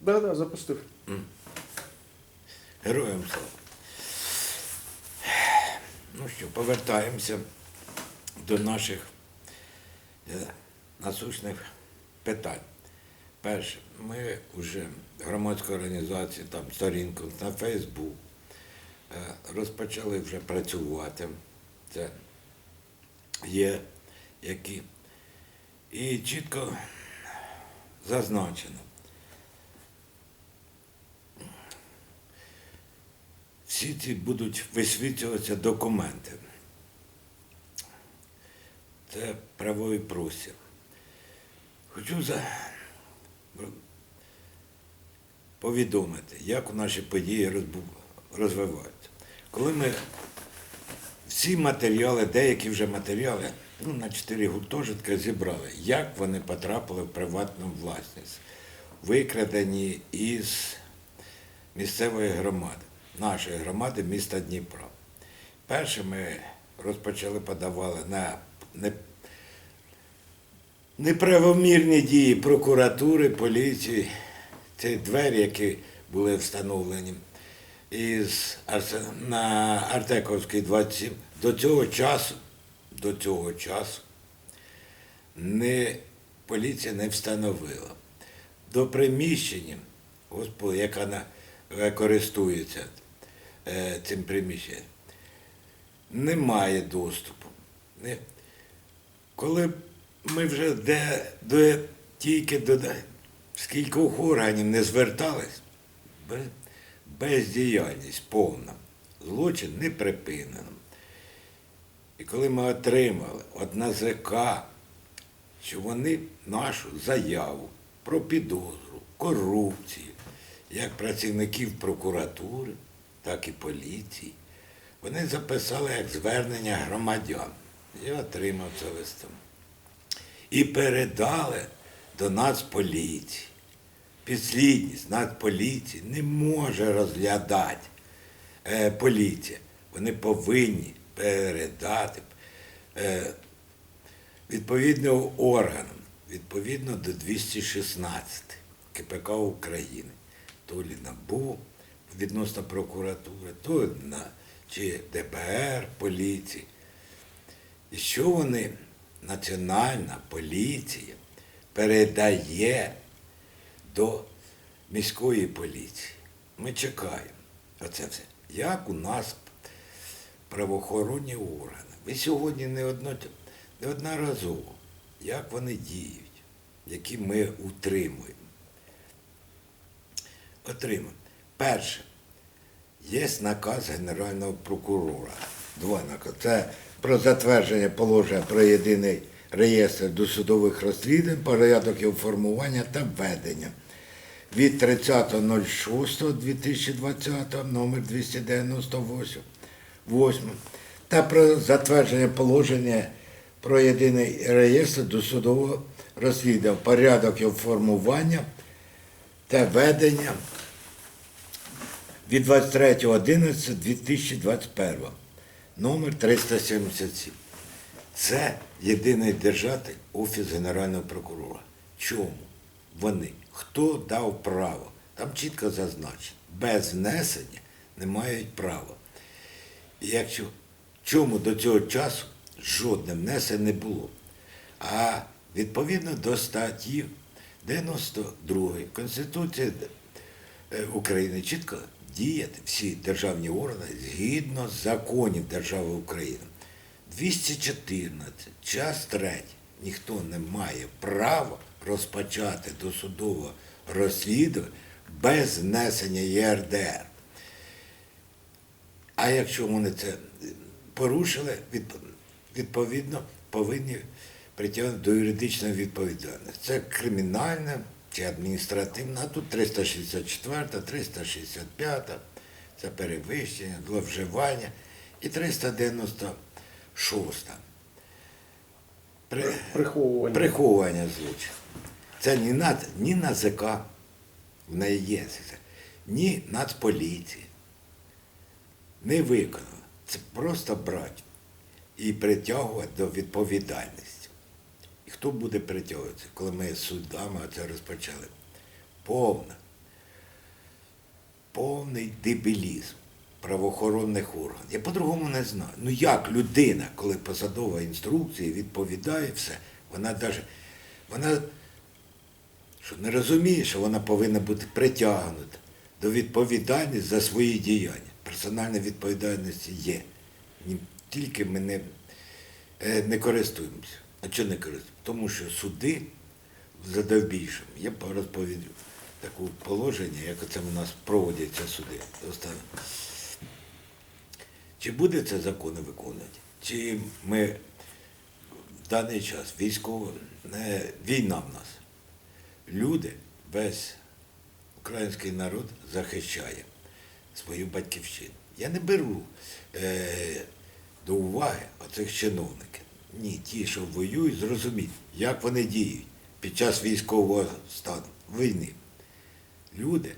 Да, да, запустив. Героям слава. Ну що, повертаємося до наших е, насущних питань. Перше, ми вже громадська організація, там сторінку на Фейсбук е, розпочали вже працювати. Це є які. І чітко зазначено. Всі ці будуть висвітлюватися документи. Це правовий простір. Хочу за... повідомити, як наші події розвиваються. Коли ми всі матеріали, деякі вже матеріали, ну, на чотири гуртожитка зібрали, як вони потрапили в приватну власність, викрадені із місцевої громади, нашої громади міста Дніпра. Перше ми розпочали подавали на неправомірні дії прокуратури, поліції, ці двері, які були встановлені із на Артековській 27. До цього часу, до цього часу не, поліція не встановила. До приміщення, Господи, яка на, користується е, цим приміщенням, немає доступу. Коли ми вже де, де тільки до скількох органів не звертались, бездіяльність повна, злочин не припинено. І коли ми отримали від НАЗК, що вони нашу заяву про підозру, корупцію, як працівників прокуратури, так і поліції, вони записали як звернення громадян. Я отримав це листом. І передали до Нацполіції. Підслідність Нацполіції не може розглядати е, поліція. Вони повинні передати е, відповідним органам, відповідно до 216 КПК України, то лі НАБУ відносно прокуратури, то на чи ДБР, поліції. І що вони, Національна поліція, передає до міської поліції. Ми чекаємо. Оце все. Як у нас правоохоронні органи. Ви сьогодні не одно, неодноразово, як вони діють, які ми утримуємо. Отримуємо. Перше, є наказ Генерального прокурора. Два накази. Це про затвердження положення про єдиний реєстр досудових розслідувань, порядок його формування та ведення. Від 30.06.2020 номер 298 8. Та про затвердження положення про єдиний реєстр досудового розслідування, порядок його формування та ведення від 23.11.2021, номер 377. Це єдиний держатель Офіс Генерального прокурора. Чому? Вони. Хто дав право? Там чітко зазначено. Без внесення не мають права. І якщо чому до цього часу жодне внесення не було. А відповідно до статті 92 Конституції е, України чітко діяти всі державні органи згідно з законів держави України. 214, час 3. Ніхто не має права розпочати досудове розслідування без внесення ЄРДР. А якщо вони це порушили, відповідно повинні притягнути до юридичної відповідальності. Це кримінальна чи адміністративна, а тут 364, 365, це перевищення, зловживання і 396. При, Приховування. приховування злочину. Це ні, над, ні НАЗК, в неї є, це, ні Нацполіції. Не виконано. Це просто брати і притягувати до відповідальності. Хто буде притягуватися, коли ми з судами це розпочали? Повна повний дебілізм правоохоронних органів. Я по-другому не знаю. Ну як людина, коли посадова інструкція відповідає все, вона навіть вона що не розуміє, що вона повинна бути притягнута до відповідальності за свої діяння. Персональна відповідальність є. Тільки ми не, е, не користуємося. А чого не користуємося? Тому що суди задовбійшим. Я розповідаю таке положення, як це у нас проводяться суди. Останнє. Чи буде це закони виконувати? Чи ми в даний час військово, не війна в нас? Люди, весь український народ захищає свою батьківщину. Я не беру е, до уваги оцих чиновників. Ні, ті, що воюють, зрозуміть, як вони діють під час військового стану, війни. Люди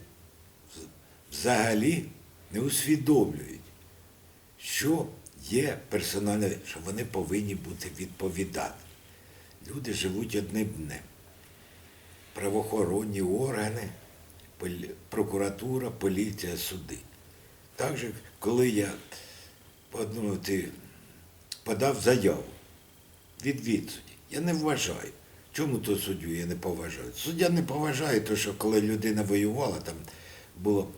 взагалі не усвідомлюють, що є персональне, що вони повинні бути відповідати. Люди живуть одним днем правоохоронні органи, прокуратура, поліція, суди. Так же, коли я ти, подав заяву від відсуді, я не вважаю. Чому то суддю я не поважаю? Суддя не поважає, тому що коли людина воювала, там було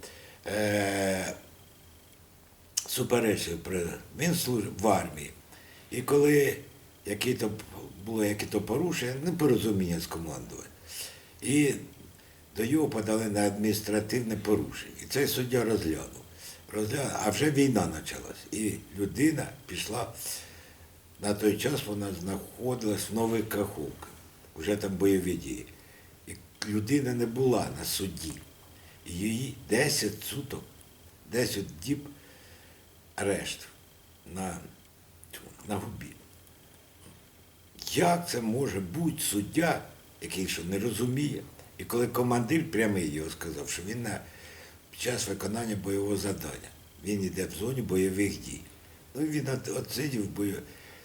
е- суперечення, при- він служив в армії. І коли які-то було які-то порушення, непорозуміння з командою. І до його подали на адміністративне порушення. І цей суддя розглянув. розглянув а вже війна почалась. І людина пішла, на той час вона знаходилась в Нових Каховках, вже там бойові дії. І людина не була на суді. І її 10 суток, 10 діб арешт на, на губі. Як це може бути суддя, який що не розуміє? І коли командир прямий його сказав, що він на час виконання бойового завдання, він йде в зоні бойових дій. Ну він отсидів бою,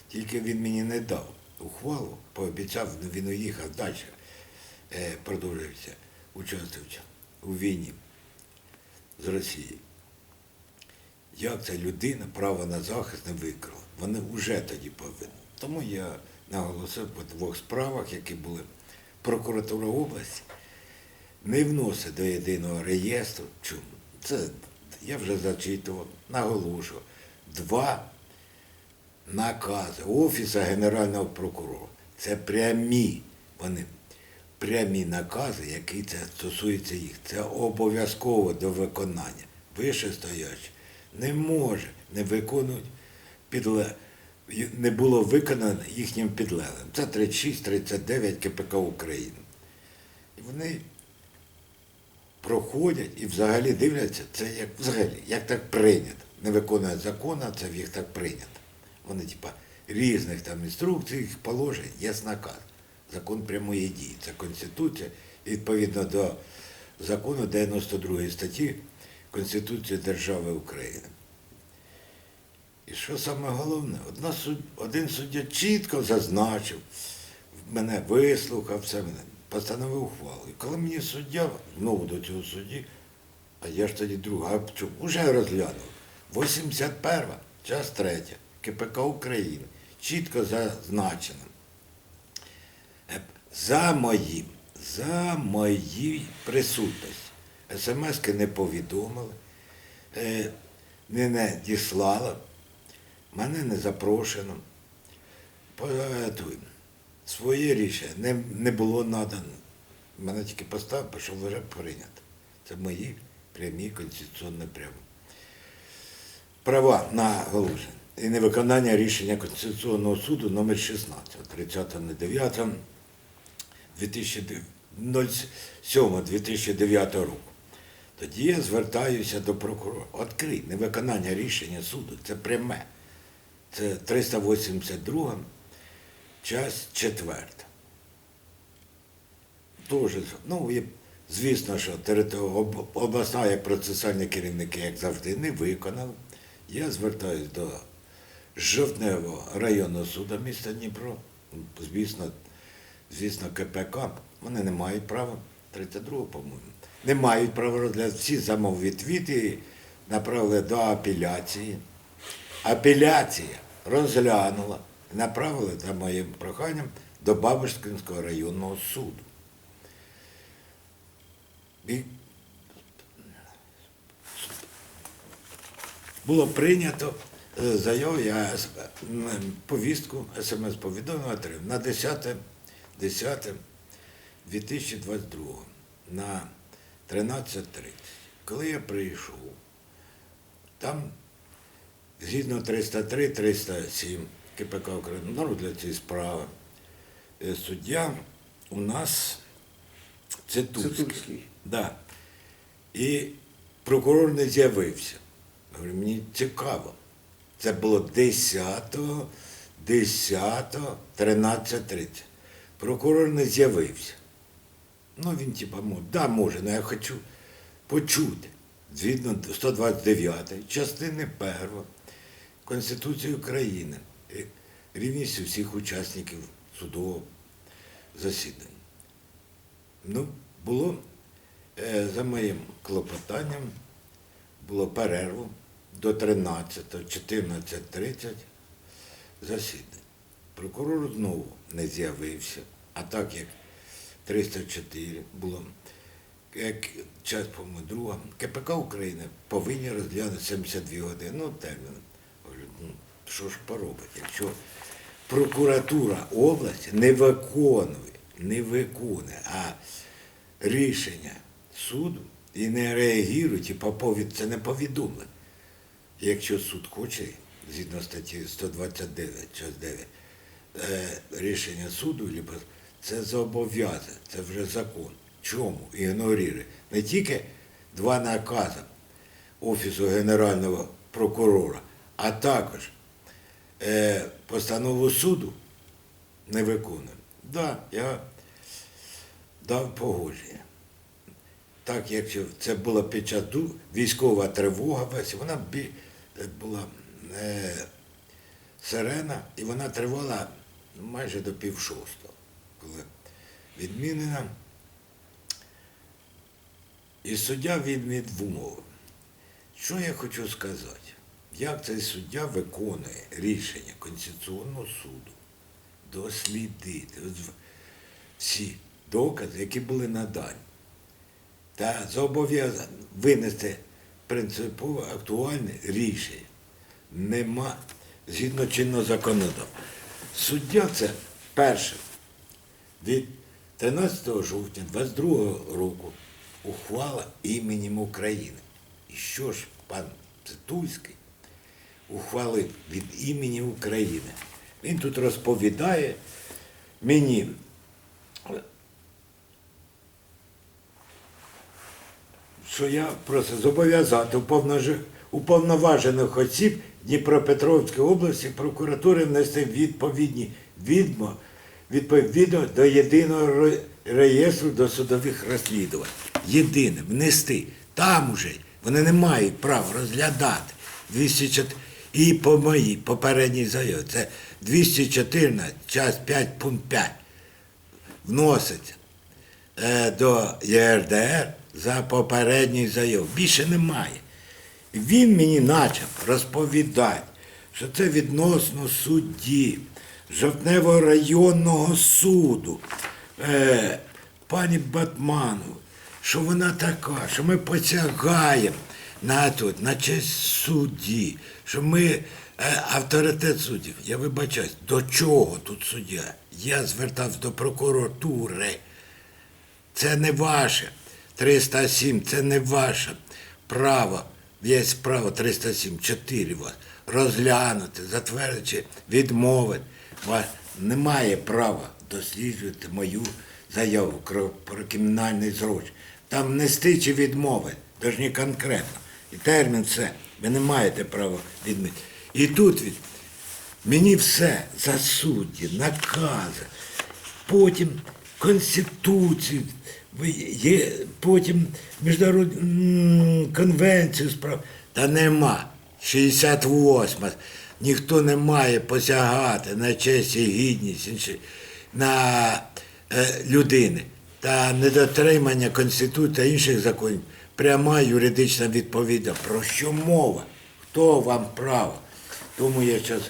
тільки він мені не дав ухвалу, пообіцяв, ну він уїхав далі, е, продовжився участвувати у війні з Росією. Як ця людина право на захист не викрила? Вони вже тоді повинні. Тому я наголосив по двох справах, які були прокуратура області, не вносить до єдиного реєстру. Чому? Це я вже зачитував, наголошую. Два накази Офісу Генерального прокурора. Це прямі, вони прямі накази, які це стосуються їх. Це обов'язково до виконання. Вищестоячі не може не виконувати підле. Не було виконано їхнім підлеглим. Це 36-39 КПК України. Вони проходять і взагалі дивляться, це як взагалі, як так прийнято. Не виконують закон, а це в їх так прийнято. Вони, типа, різних там інструкцій, положень, є наказ. Закон прямої дії. Це Конституція. І відповідно до закону 92 статті Конституції Держави України. І що саме головне, одна суд, один суддя чітко зазначив, мене вислухав, все мене, постановив ухвалу. І коли мені суддя, знову до цього судді, а я ж тоді друга, а? Уже розглянув. 81, час третя, КПК України, чітко зазначено. Е, За моїм, за моїй присутності. СМСки не повідомили, е, не надіслала, мене не запрошено. Своє рішення не, не було надано. Мене тільки поставив, що вже прийнято. Це мої прямі конституційні прямо. Права на оголошення і невиконання рішення Конституційного суду номер 16 30.09 07-2009 року. Тоді я звертаюся до прокурора. Відкрий невиконання рішення суду. Це пряме. Це 382, час 4. Дуже, ну, звісно, що обласна як процесуальні керівники, як завжди, не виконали. Я звертаюся до Жовтневого районного суду міста Дніпро. Звісно, звісно, КПК. Вони не мають права 32, по-моєму, не мають права розглядати всі самовідвіти направили до апеляції. Апеляція розглянула і направила за моїм проханням до Бабушкинського районного суду. І було прийнято заяву, я повістку, смс-повідомлення отримав на 10, 10 2022 на 13.30. Коли я прийшов, там згідно 303, 307 КПК України, ну, для цієї справи, е, суддя у нас Цитульський. Цитульський. Да. І прокурор не з'явився. Говорю, мені цікаво. Це було 10, 10, 13.30. Прокурор не з'явився. Ну, він типа, да, може, але я хочу почути. Згідно 129 частини 1 Конституції України, е, рівність усіх учасників судового засідання. Ну, було е, за моїм клопотанням, було перерву до 13, 14.30 засідання. Прокурор знову не з'явився, а так як 304 було як час, по-моєму, друга, КПК України повинні розглянути 72 години. Ну, термін. Ну, що ж поробить, якщо прокуратура області не виконує, не виконує, а рішення суду і не реагують, і по це не повідомлено. Якщо суд хоче, згідно статті 129, час 9, е, рішення суду, це зобов'язане, це вже закон. Чому ігнорує? Не тільки два накази Офісу Генерального прокурора, а також е, постанову суду не виконує. Так, да, я дав погодження. Так, якщо це була під час військова тривога, вона бі, е, була е, сирена, і вона тривала майже до пів шостого, коли відмінена. І суддя він відмовив. Що я хочу сказати? Як цей суддя виконує рішення Конституційного суду дослідити всі докази, які були надані, та зобов'язаний винести принципово актуальне рішення. Нема згідно чинного законодавства. Суддя це перше від 13 жовтня 22 року ухвала іменем України. І що ж пан Цитульський ухвалив від імені України? Він тут розповідає мені, що я просто зобов'язати уповноважених осіб Дніпропетровської області прокуратури внести відповідні відмо, відповідно до єдиного ре- реєстру досудових розслідувань. Єдине, внести. Там уже вони не мають права розглядати 204 і по моїй попередній заяві. Це 214, час 5, пункт 5 вноситься е, до ЄРДР за попередній заяв. Більше немає. Він мені почав розповідати, що це відносно судді Жовтневого районного суду, е, пані Батману, що вона така, що ми посягаємо на, тут, на честь судді, що ми е, авторитет суддів. Я вибачаюсь, до чого тут суддя? Я звертався до прокуратури. Це не ваше 307, це не ваше право. Є право 307, 4 вас розглянути, затвердити, відмовити. Вас немає права досліджувати мою заяву про кримінальний злочин. Там внести чи відмовити, навіть не конкретно. І термін все. Ви не маєте права відмити. І тут від мені все за судді, накази, потім Конституцію, є, потім міжнародну конвенцію справ. Та нема. 68. Ніхто не має посягати на честь і гідність на е, людини. та недотримання Конституції та інших законів пряма юридична відповідальність. Про що мова? Хто вам право? Тому я зараз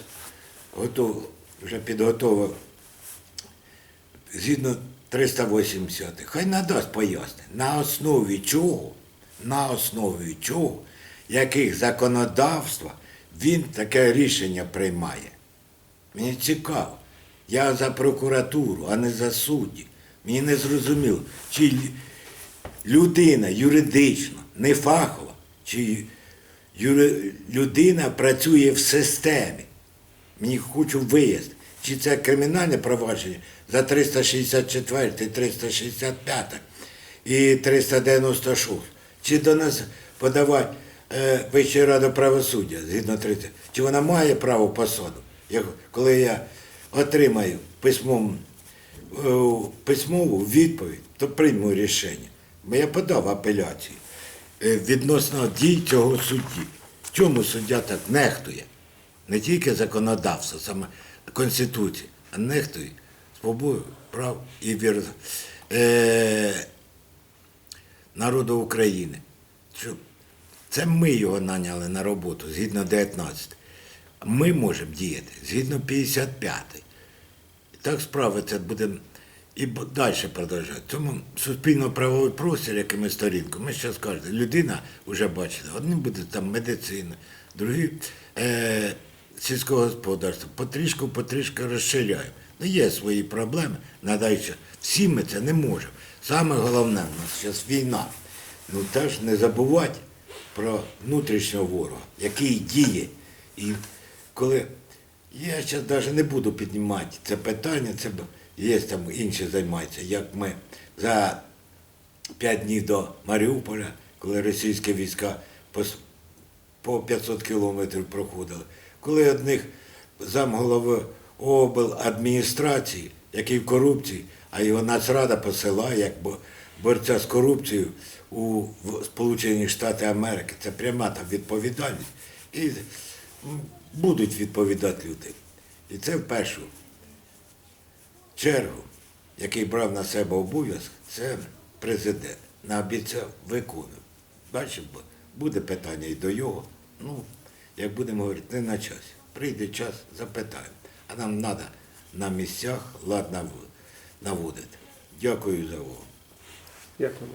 готов, вже підготовив згідно 380. Хай надасть пояснення, на основі чого, на основі чого, яких законодавства він таке рішення приймає. Мені цікаво. Я за прокуратуру, а не за судді. Мені не зрозуміло, чи людина юридично, не фахова, чи людина працює в системі. Мені хочу вияснити, чи це кримінальне провадження за 364, 365 і 396, чи до нас подавати е, Вища Рада правосуддя згідно 30, чи вона має право посаду. Коли я отримаю письмом, е, письмову відповідь, то прийму рішення. Бо я подав апеляцію е, відносно дій цього судді. Чому суддя так нехтує? Не тільки законодавство, саме Конституція, а нехтує свободою прав і вір е, народу України. Це ми його наняли на роботу згідно 19. Ми можемо діяти згідно 55. І так справи це буде і далі продовжувати. Тому суспільно-правовий простір, який ми сторінку, ми зараз кажемо, людина вже бачите, одні буде там медицина, другі е, сільського господарства. Потрішку, потрішку розширяємо. Ну, є свої проблеми, надаючи. Всі ми це не можемо. Саме головне, у нас зараз війна. Ну теж не забувати про внутрішнього ворога, який діє. І коли я зараз навіть не буду піднімати це питання, це є там інші займаються, як ми за п'ять днів до Маріуполя, коли російські війська по 500 кілометрів проходили, коли одних замголови обладміністрації, який в корупції, а його Нацрада посилає як борця з корупцією у Сполучені Штати Америки. Це пряма там відповідальність. І будуть відповідати люди. І це в першу чергу, який брав на себе обов'язок, це президент. Наобіцяв, виконав. Бачив, буде питання і до його. Ну, як будемо говорити, не на часі. Прийде час, запитаємо. А нам треба на місцях лад наводити. Дякую за увагу. Дякую.